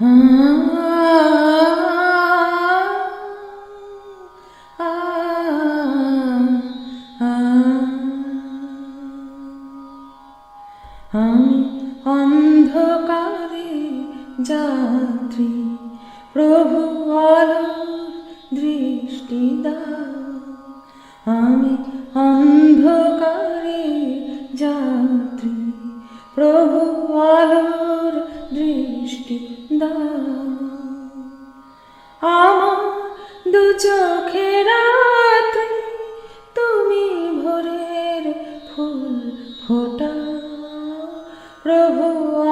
আমি অন্ধকারে যাত্রী প্রভু আলোর দৃষ্টি দাও। আমি অন্ধকারে যাত্রী প্রভু আলোর দৃষ্টি দাও আমার দু চোখে রাত্রি তুমি ভোরের ফুল ফোটা। প্রভু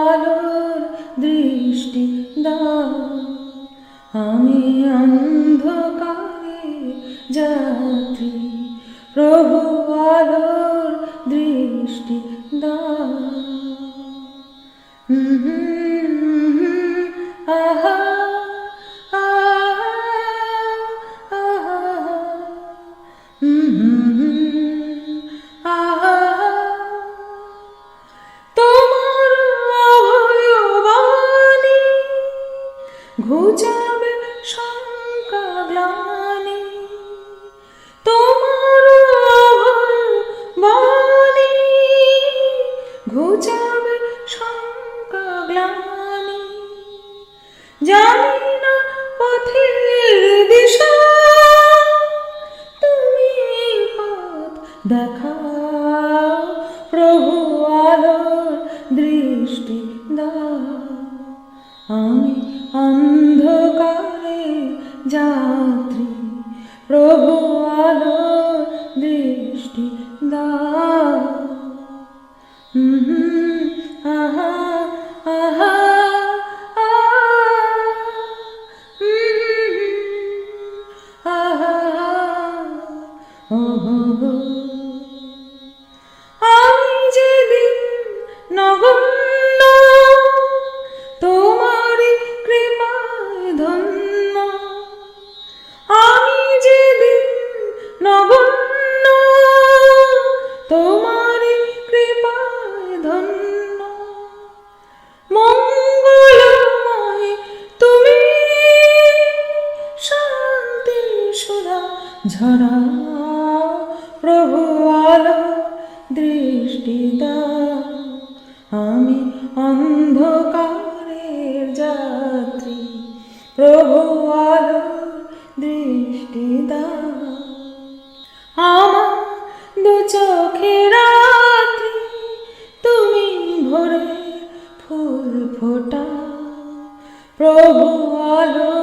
আলোর দৃষ্টি দাও। আমি ঘুচাবে শঙ্কা গ্লানি তোমার অভয়বাণী ঘুচাবে শঙ্কা গ্লানি জানি না পথের দিশা, তুমি পথ দেখাও, প্রভু আলোর দৃষ্টি দাও। আমি অন্ধকারে যাত্রী প্রভু আলোর দৃষ্টি দাও। হুম, আহা আহা আমি কৃপায় ধন্য মঙ্গলময় তুমি, শান্তি সুধা ঝরা। প্রভু আলো দৃষ্টি আমি অন্ধকারের যাত্রী। প্রভু আলো দৃষ্টি দাও। আমার দু চোখে ফোটা, প্রভু আলো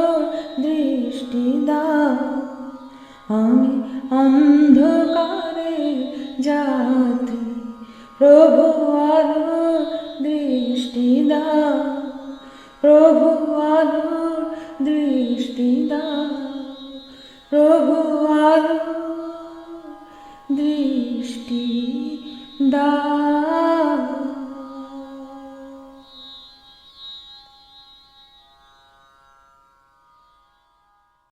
দৃষ্টি দাও। আমি অন্ধকারে যাত্রী, প্রভু আলো দৃষ্টি দাও। প্রভু আলো দৃষ্টি দাও। প্রভু আলো দৃষ্টি দাও।